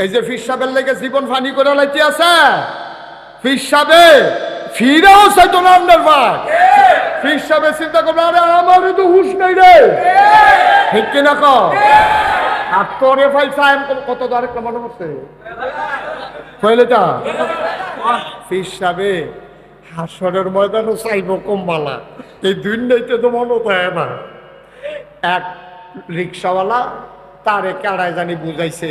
এই যে ফির সাহেবের লেগে জীবন ফানি করে লাইতে আছে, ফির সাহেবে ফিরেও চাইতো না আপনার ভাই ফির সাহেবে চিন্তা করবে, আরে আমারও তো হুশ নাই রে। ঠিক কিনা ক আর তোরে ভাই সাহেব কত আরেকটা মনে করছে কইলেটা ফির সাহেবে, হাসরের ময়দানও চাইব কমবালা। এই দুই নাইতে তো মনে হয় না। এক রিক্সাওয়ালা তারে কাড়ায় জানি বুঝাইছে।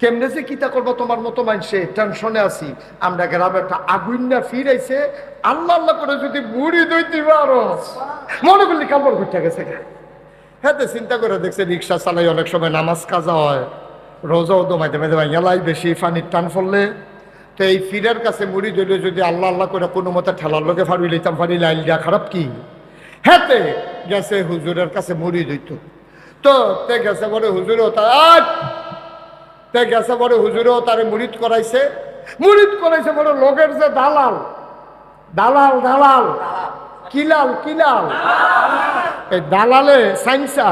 কেমনে যে কিতা করব তোমার মতো মানুষে? টেনশনে আছি। আমরা গ্রামে একটা আগুন না ফিরাইছে, আল্লাহ আল্লাহ করে যদি বুড়ি দইতে পারো মনে করলি কাপড় ঘুরতে গেছে হ্যাঁ তো চিন্তা করে দেখছে রিক্সা চালাই অনেক সময় নামাজ কাজা হয়। রোজাও দমাইতে মাইতে ভাই এলাই বেশি ফানির টান ফললে তো এই ফিরের কাছে মুড়ি ধরলে যদি আল্লাহ আল্লাহ করে কোনো মতে ঠেলার লোকে ফাড়ি লইতাম ফাড়ি লাইল দিয়া খারাপ কি? হ্যাঁ তে গেছে হুজুরের কাছে মুড়ি দইত তো তে গেছে বলে হুজুরও তার তে গেছে বড় হুজুরেও তারে মুরিদ করাইছে। মুরিদ করাইছে বড় লোকের যে দালাল। দালাল দালাল। কিলাল কিলাল। এই দালালে সাইন্সা।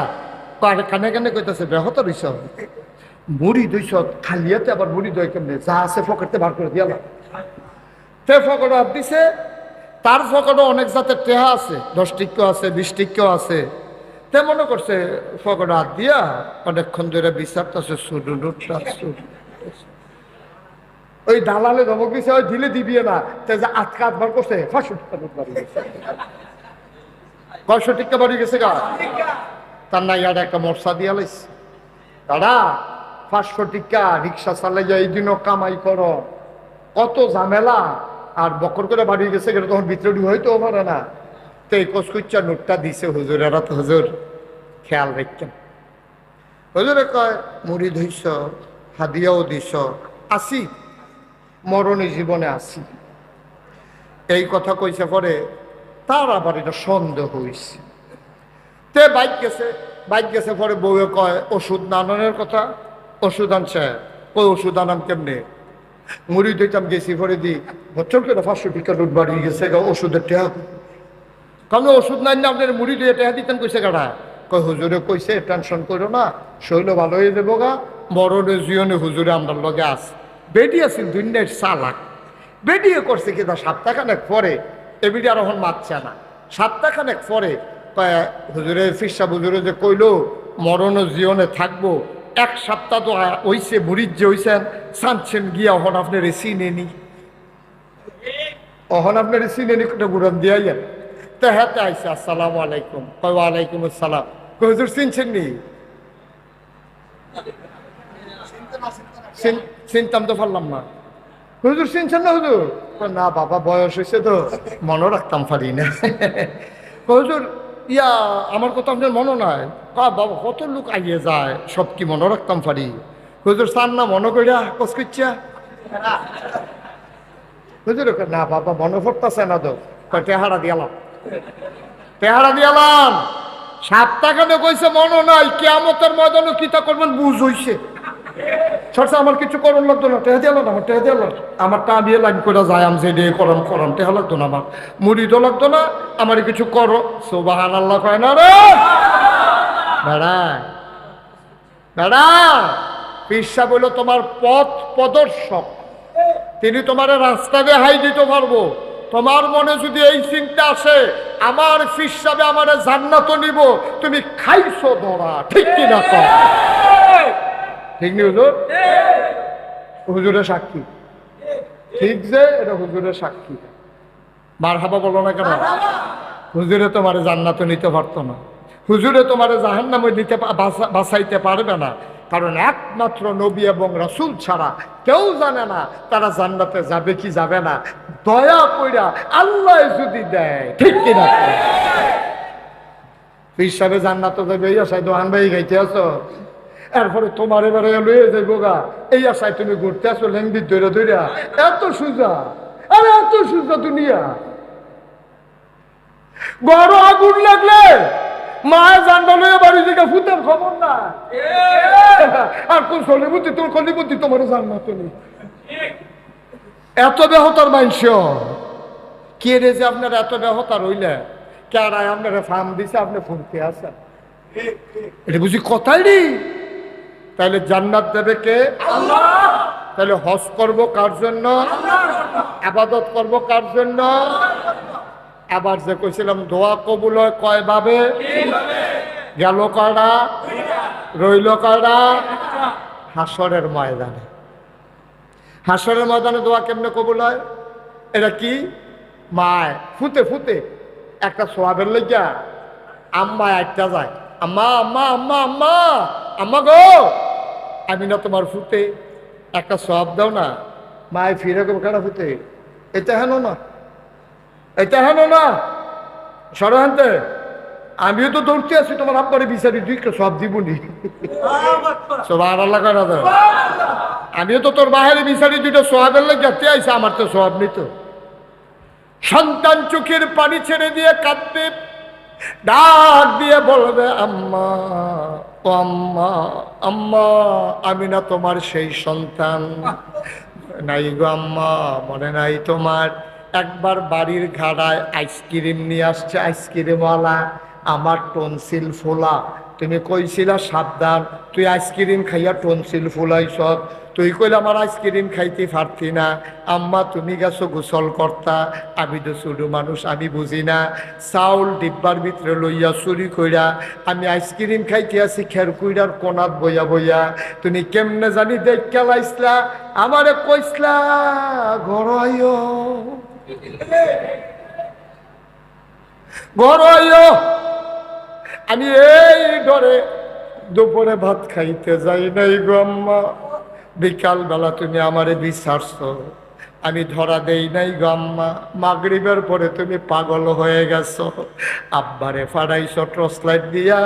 কানে কানে কইতাছে, ব্যাহত রইছ মুড়ি দইছ, খালিয়াতে আবার মুড়ি দই কেমনে? যা আছে ফকরতে বার করে দিয়ালা তে ফকর দিছে। তার ফকরও অনেক জাতের টেহা আছে। দশ টিক্য আছে, বিশ টিক্য আছে। তে মনে করছে ফকর হাত দিয়া অনেকক্ষণ ধরে বিচারতেছে সুডু সুডু ওই দালালে ধমক দিছে ওই দিলে দিবি না, তে যে আটকা আটবার করছে কয়শো টিকা বাড়ি গেছে। গা? তার না ইয়ার একটা মশা দিয়া লাইছে। দাদা পাঁচশো টিকা রিক্সা চালাই এই দিনও কামাই করো। কত ঝামেলা, আর বকর করে বাড়ি গেছে গেলে তখন ভিতরে হইতো পারে না। তো এই কসকুচ্চা নোটটা দিছে হুজুরেরা তো হুজুর খেয়াল রাখছেন হুজুরে কয়, মুড়ি ধইস হাদিয়াও দিস আসি, মরণী জীবনে আসি। এই কথা কইছে পরে তার আবার এটা সন্দেহ হইছে। তে বাইক গেছে বাইক গেছে পরে বউয়ে কয়, ওষুধ নানানোর কথা? ওষুধ আনছে। ওই ওষুধ আনাম কেমনে? মুড়ি দিতাম গেছি পরে দি বছর করে পাঁচশো টিকা বাড়ি গেছে ওষুধের টেহা কারণ ওষুধ নাই না আপনার মুড়ি দিয়ে টেহা দিতেন কইছে কাটা কয় হুজুরে কইছে টেনশন করো না শৈল ভালো হয়ে যাব গা। মরণে জিয়নে হুজুরে আমরা লগে আস। বেডি আছিল দুনিয়ার চালাক। বেডিয়ে করছে কিন্তু সপ্তাহখানেক পরে এবিডি আর এখন মারছে না। সপ্তাহখানেক পরে কয় হুজুরে ফিরসা হুজুরে যে কইলো মরণ ও জীবনে থাকব এক সপ্তাহ তো ওইছে বুড়ির যে হইছেন সানছেন গিয়া অহন আপনার চিনে নি অহন আপনার চিনে নি কোটা গুড়ান দিয়াইয়া তো হ্যাঁ আইসে আসসালামু আলাইকুম। কয়, ওয়ালাইকুম আসসালাম। হুজুর, চিনছেন নি? চিনতাম তো পারলাম না। হুজুর, চিনছেন না, হুজুর? না, বাবা, বয়স হয়েছে তো মনে রাখতাম পারি না। হুজুর, ইয়া, আমার কথা আপনার মনে নাই। কা বাবা, কত লোক আইয়ে যায়, সব কি মনে রাখতাম পারি? হুজুর, চান না মনে করিয়া কসকিচ্ছা? হুজুর, না, বাবা মনে পড়তেছে না তো। টেহারা দিয়ালাম টেহারা দিয়ালাম সাতটাখানে কইছে মনে নাই, কেয়ামতের ময়দানে কিতা করবেন বুঝ হইছে সরসা আমার কিছু করণ লাগতো না, টেহা দিয়ে আমার টেহা দিয়ে আমার টা দিয়ে করে যায় আমি যে করম করম টেহা লাগতো না আমার। লাগতো না, আমার কিছু করো। সোবাহান আল্লাহ কয় না রে। বেড়া বেড়া পিসা বলল তোমার পথ প্রদর্শক। তিনি তোমার রাস্তা দিয়ে হাই দিতে পারব। তোমার মনে যদি এই চিন্তা আসে, আমার ফিসাবে আমার জান্নাত নিব, তুমি খাইছো ধরা ঠিক কিনা ঠিক নি হুজুর? হুজুরের সাক্ষী। ঠিক যে এটা হুজুরের সাক্ষী। মার হাবা বলো না কেন? হুজুরে তোমার জান্নাত নিতে পারতো না। হুজুরে তোমার জাহান নামে নিতে বাঁচাইতে পারবে না। কারণ একমাত্র নবী এবং রসুল ছাড়া কেউ জানে না তারা জান্নাতে যাবে কি যাবে না। দয়া কইরা আল্লাহ যদি দেয়, ঠিক কিনা হিসাবে জান্নাত যাবে, এই আশায় দোহান ভাই গাইতে আছো? এরপরে তোমার এবারে লয়ে যাইব গা। এই আশায় তুমি ঘুরতে আসো লেঙ্গি ধরে ধরে এত সুজা, আরে এত সুন্দর দুনিয়া। বড় আগুন লাগলে বাড়ি থেকে ফুতের খবর না। আর কোন সলিবুদ্ধি তোর কলিবুদ্ধি তোমার জান তুমি এত বেহতার কে রে যে আপনার এত বেহতার হইলে? কেরায় আপনারা ফার্ম দিছে আপনি ফুলতে আসেন এটা বুঝি কথাই নেই তাহলে জান্নাত দেবে কে? তাহলে হজ করব কার জন্য। আবাদত করব কার জন্য? আবার যে কইছিলাম দোয়া কবুল হয় কয় ভাবে গেল কয়টা রইল কয়টা হাসরের ময়দানে। হাসরের ময়দানে দোয়া কেমনে কবুল হয়? এটা কি? মায় ফুতে ফুতে। একটা সোয়াবের লইয়া আম্মা একটা যায় আম্মা আম্মা আম্মা আম্মা আম্মা গো! আমি না তোমার ফুতে। একটা সব দাও না। মায় ফিরে গো কেন ফুতে? এটা হেন না। এটা হেন না সরহান্তে আমিও তো দৌড়তে আছি তোমার আব্বারে বিচারি তুই সব দিবনি। সব আর আল্লাহ করা দাও আমিও তো তোর বাহিরে বিচারি দুটো সোয়াবের লোক যাতে আইসে আমার তো সোয়াব নিত সন্তান চোখের পানি ছেড়ে দিয়ে কাঁদবে ডাক দিয়ে বলবে আম্মা ও আম্মা আম্মা আমি না তোমার সেই সন্তান। নাই গো আম্মা মনে নাই তোমার। একবার বাড়ির ঘাড়ায় আইসক্রিম নিয়ে আসছে, আইসক্রিমওয়ালা, আমার টনসিল ফোলা। তুমি কইছিলা, সাবধান, তুই আইসক্রিম খাইয়া টনসিল ফুলাইছ। তুই কইলে, আমার আইসক্রিম খাইতে পারতি না। আম্মা, তুমি গেছো গোসল কর্তা আমি তো ছোটো মানুষ, আমি বুঝি না। চাউল ডিব্বার ভিতরে লইয়া চুরি কইরা, আমি আইসক্রিম খাইতে আছি, খের কুইরার কোনাত বইয়া বইয়া। তুমি কেমনে জানি দেখ কেলাইছলা আমারে কইসলা ঘর আমি এই ডরে দুপুরে ভাত খাইতে যাই নাই গো আম্মা। বিকাল বেলা তুমি আমারে বিচারছ আমি ধরা দেই নাই গো আম্মা। মাগরিবের পরে তুমি পাগল হয়ে গেছো। আব্বারে ফাড়াইছ লাইট দিয়া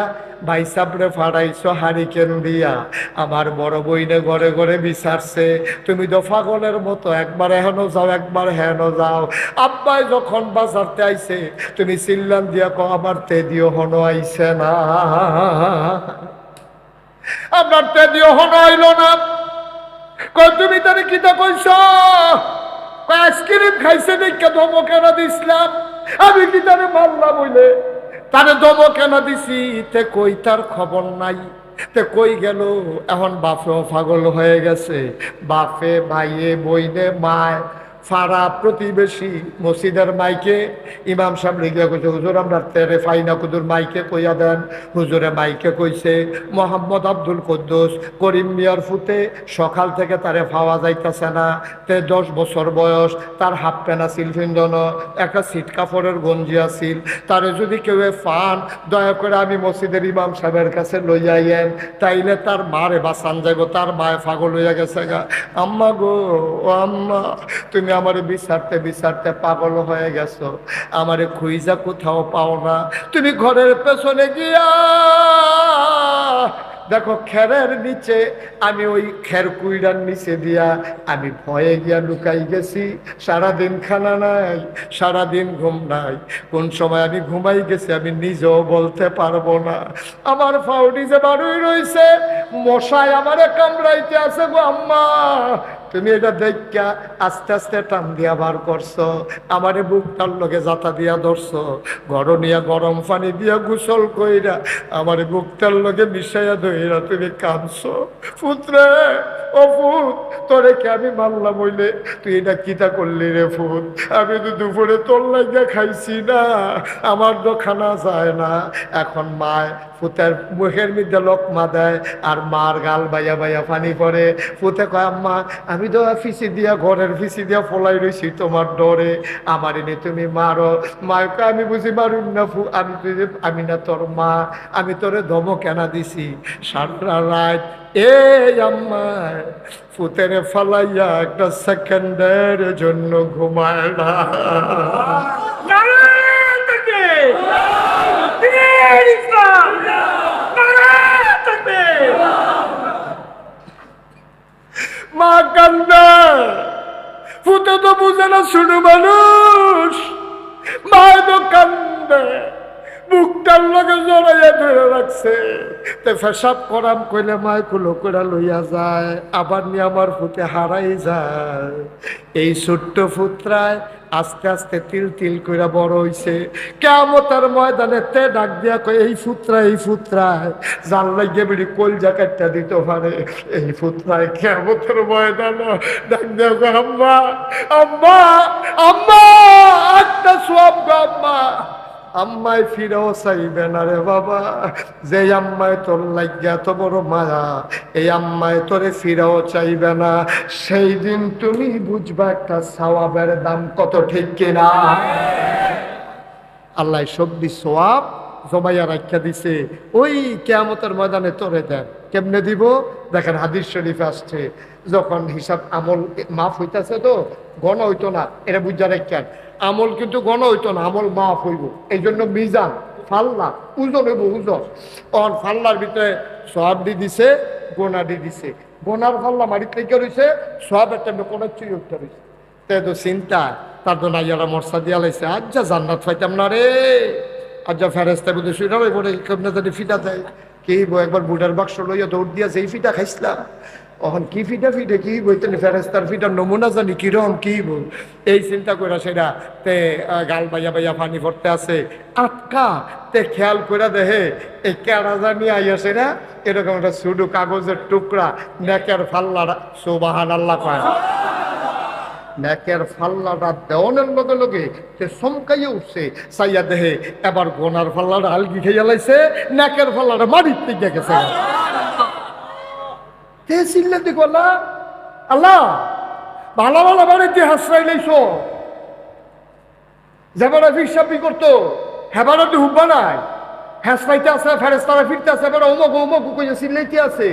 ভাই সাবরে ফাড়াইছ হারিকেন দিয়া। আমার বড় বইনে ঘরে ঘরে বিচারছে, তুমি তো পাগলের মতো, একবার হেন যাও, একবার হেন যাও। আব্বাই যখন বাজারতে আইছে, তুমি চিল্লান দিয়া কো আমার তে দিও হন আইছে না। আপনার তে দিও হন আইল না। তুমি তারে কিতা কইছ? কই আইসক্রিম খাইছে দেখে ধমক এনে দিছিলাম আমি কি তারে মারলাম বইলে তারে ধমক এনে দিছি, তে কই তার খবর নাই। তে কই গেল? এখন বাপেও পাগল হয়ে গেছে। বাপে, ভাইয়ে, বইনে, মায়। ফাড়া প্রতিবেশী মসজিদের মাইকে ইমাম সাহেব রেগিয়া কইছে, হুজুর, আমরা তেরে ফাইনা কুদুর মাইকে কইয়া দেন। হুজুরে মাইকে কইছে, মোহাম্মদ আব্দুল কুদ্দুস, করিম মিয়ার ফুতে সকাল থেকে তারে পাওয়া যাইতেছে না। তে দশ বছর বয়স, তার হাফ প্যান্ট আছিল ফিন্দন একটা সিট কাপড়ের গঞ্জি আছিল তারে যদি কেউ ফান, দয়া করে আমি মসজিদের ইমাম সাহেবের কাছে লইয়া আইয়েন। তাইলে তার মারে বাসান যাইব, তার মায়ে ফাগল হইয়া গেছে গা। আম্মা গো আম্মা, তুমি আমারে বিচারতে বিচারতে পাগল হয়ে গেছো। আমারে খুইজা কোথাও পাও না। তুমি ঘরের পেছনে গিয়া দেখো খেরের নিচে আমি ওই খের কুইডার নিচে দিয়া আমি ভয়ে গিয়া লুকাই গেছি। সারাদিন খানা নাই, সারাদিন ঘুম নাই। কোন সময় আমি ঘুমাই গেছি আমি নিজেও বলতে পারব না। আমার ফাউডি যে বাড়ুই রইছে, মশাই আমারে কামড়াইতে আছে গো আম্মা। তুমি এটা দেখা আস্তে আস্তে টান দিয়া বার করছ, আমারে বুকটার লগে জাতা দিয়া ধরছো ঘর নিয়া গরম পানি দিয়া গোসল কইরা আমারে বুকটার লগে মিশাইয়া ধইরা তুমি কাঁদছো। পুত্রে, ও ফুত তোরে কে আমি মানলাম হইলে? তুই এটা কিতা করলি রে ফুত আমি তো দুপুরে তোর লাগিয়া খাইছি না, আমার তো খানা যায় না। এখন মায় ফুতের মুখের মধ্যে লোকমা দেয়, আর মার গাল বাইয়া বাইয়া পানি পরে ফুতে কয়, আম্মা, আমি তো ফিসি দিয়া ঘরের ফিসি দিয়া ফলাই রইছি তোমার ডরে। আমার এনে তুমি মারো। মায়কে আমি বুঝি মারুন না ফু আমি তুই আমি না তোর মা। আমি তোরে ধমক কেনা দিছি। সারা রাত এ আম্মা ফুতেরে ফালাইয়া একটা সেকেন্ডের জন্য ঘুমায় না নারায়ণ থাকবে দিনের ইসলাম নারায়ণ থাকবে মা কান্দে ফুটে তো বুঝে না ছোট মানুষ দোকান কান্দে বুকটার লগে জড়াইয়া ধরে রাখছে। তে করাম কইলে মায় কুলো করে লইয়া যায়, আবার নিয়ে আমার ফুটে হারাই যায়। এই ছোট্ট ফুতরায় আস্তে আস্তে তিল তিল করে বড় হইছে। কেমতার ময়দানে তে ডাক দিয়া কই এই ফুতরা, এই ফুতরায় জান লাগিয়ে বেড়ি কল জ্যাকেটটা দিতে পারে। এই ফুতরায় কেমতের ময়দানে ডাক দিয়া কই আম্মা আম্মা আম্মা, একটা সব আম্মা। আম্মাই ফিরেও চাইবে না রে বাবা। যে আম্মায় তোর লাগিয়া এত বড় মায়া, এই আম্মায় তোরে ফিরেও চাইবে না। সেই দিন তুমি বুঝবা একটা সাওয়াবের দাম কত, ঠিক কিনা? আল্লাহ সবজি সোয়াব জমাইয়া রাখা দিছে। ওই কেয়ামতের ময়দানে তোরে দেন। কেমনে দিব? দেখেন হাদিস শরীফ আসছে, যখন হিসাব আমল মাফ হইতাছে তো, গণ হইতো না, এটা বুঝা রাখেন আমল কিন্তু গণ হইতো না, আমল মাফ হইব। এই জন্য মিজান, ফাল্লা উজন হইব উজন অন ফাল্লার ভিতরে সব দি দিছে, গোনা দি দিছে। গোনার ফাল্লা মারি থেকে রয়েছে সব একটা কোনার চুই উঠতে রয়েছে তাই তো চিন্তা, তার তো নাইয়ারা মর্সা দিয়া লাইছে, আজ্জা জান্নাত পাইতাম না রে। আজ্জা ফেরেস্তা বুঝে শুনে ফিটা দেয়। কি একবার বুড়ার বাক্স লইয়া দৌড় দিয়া সেই ফিটা খাইছিলাম। এখন কি ফিটা ফিটে কি বই তেন ফেরেস্তার ফিটার নমুনা জানি কিরম কি বই এই চিন্তা করে সেটা তে গাল বাইয়া বাইয়া পানি পড়তে আছে। আটকা তে খেয়াল করে দেহে এই কেড়া জানি আইয়া সেটা এরকম একটা শুধু কাগজের টুকরা নেকের ফাল্লার সুবাহান আল্লাহ পায় নেকের ফাল্লাটা দেওয়ানের লগে লগে সে চমকাইয়া উঠছে, চাইয়া দেহে এবার গোনার ফাল্লাটা আলগি খেয়ে লাইছে নেকের ফাল্লাটা থেকে গেছে। তে চিল্লা দি গলা আল্লাহ, ভালো ভালো বাড়িতে হাসরাই লাইছো। যেবারে ফিরসাপি করতো হেবারে তো হুব্বা নাই। হ্যাসপাইতে আছে ফেরেস্তারা ফিরতে আছে বেড়া অমুক অমুক কইয়া চিল্লাইতে আছে।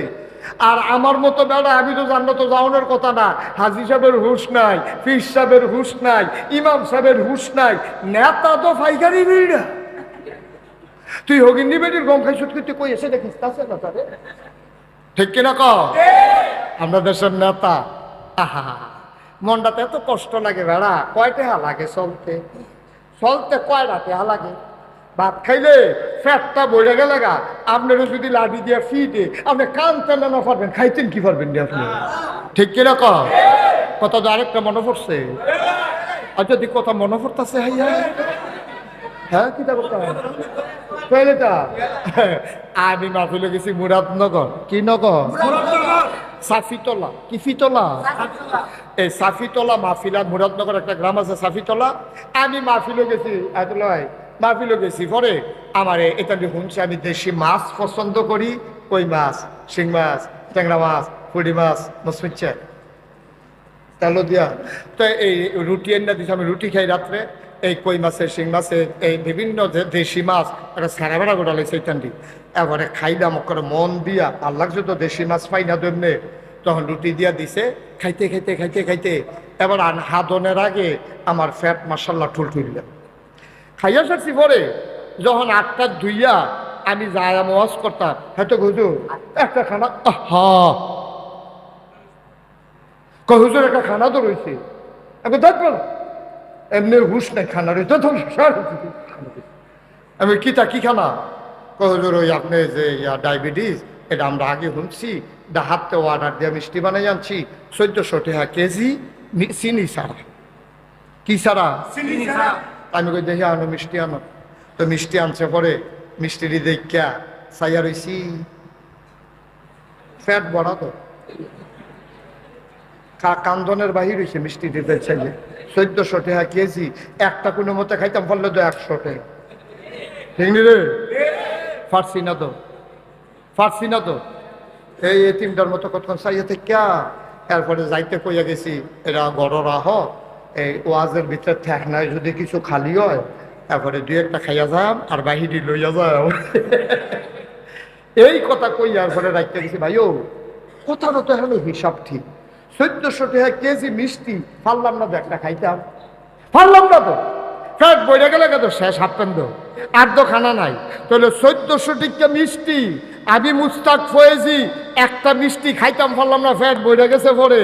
আর আমার মতো বেড়া, আমি তো জানো তো যাওয়ানোর কথা না। হাজি সাহেবের হুশ নাই ফির সাহেবের হুশ নাই, ইমাম সাহেবের হুশ নাই, নেতা তো ফাইকারি ভিড় তুই হগিন্দি বেটির গম খাই সুটকে তুই কই এসে দেখিস, তাছে না তারে? ঠিক কিনা ক আমরা দেশের নেতা। মনটাতে এত কষ্ট লাগে বেড়া, কয়টা হা লাগে চলতে? চলতে কয়টা টেহা লাগে? ভাত খাইলে ফ্যাটটা বইরে গেলে গা, আপনারও যদি লাডি দিয়ে ফিটে, আপনি কানতেন না পারবেন, খাইতেন কি পারবেন নি আপনি? ঠিক কিনা ক কথা তো আরেকটা মনে পড়ছে। আর যদি কথা মনে পড়তেছে হাইয়া হ্যাঁ কি করতে কইলেটা আমি মাহফিলে গেছি মুরাদনগর। কি নগর? সাফিতলা। কি ফিতলা? এই সাফিতলা মাহফিলা মুরাদনগর একটা গ্রাম আছে সাফিতলা। আমি মাহফিলে গেছি এতলয় মাহফিলে গেছি পরে আমার এটা শুনছি আমি দেশি মাছ পছন্দ করি কই মাছ? শিং মাছ ট্যাংরা মাছ ফুড়ি মাছ মসমিচ্ছে তেলো দিয়া। তো এই রুটি এনে দিছে আমি রুটি খাই রাত্রে। এই কই মাছের শিং মাছের এই বিভিন্ন দেশি মাছ একটা সারা বেড়া গোটা লাগছে এইখানটি এবারে খাইলাম করে মন দিয়া আল্লাহ যদি দেশি মাছ পাই না দমনে। তখন রুটি দিয়া দিছে, খাইতে খাইতে খাইতে খাইতে। এবার হাদনের আগে আমার ফ্যাট মাসাল্লাহ ঠুল ঠুললাম খাইয়া সারছি পরে, যখন আটটা ধুইয়া আমি যায় ওয়াজ করতাম হয়তো হুজুর, একটা খানা হা হুজুর, একটা খানা তো রয়েছে আমি দেখব না এমনি হুশ নাই খানা রয়েছে তো আমি কি তা কি খানা? কয় হুজুর ওই আপনি যে ইয়া ডায়াবেটিস এটা আমরা আগে শুনছি। দা হাতে অর্ডার দিয়ে মিষ্টি বানাই আনছি। চোদ্দশো টাকা কেজি চিনি সারা কি সারা আমি কই দেখি আনো মিষ্টি আনো। তো মিষ্টি আনছে পরে মিষ্টিটি দেখা সাইয়া রইছি। ফ্যাট বড়া তো। কান্দনের বাহির হয়েছে মিষ্টি দিতে চাইলে চোদ্দশো টাকা কেজি, একটা কোনো মতে খাইতাম পারলে তো একশো টাকা। রে? ফার্সি না তো? ফার্সি না তো? এই এতিমটার মতো কতক্ষণ চাইয়াতে ক্যা এরপরে যাইতে কইয়া গেছি, এরা গড়রা হ, এই ওয়াজের ভিতরে ঠেক নাই, যদি কিছু খালি হয় তারপরে দুই একটা খাইয়া যাম, আর বাহিরি লইয়া যাও। এই কথা কইয়া এরপরে রাখতে গেছি ভাইও কথাটা তো এখন হিসাব ঠিক। চোদ্দশো টাকা কেজি মিষ্টি পারলাম না তো একটা খাইতাম। পারলাম না তো। ফ্যাট বইটা গেলে কত শেষ হাফতেন্দ আর তো খানা নাই। তাহলে চোদ্দশো টিকা মিষ্টি, আমি মুস্তাক ফয়েজি, একটা মিষ্টি খাইতাম, পারলাম না ফ্যাট বইটা গেছে পরে।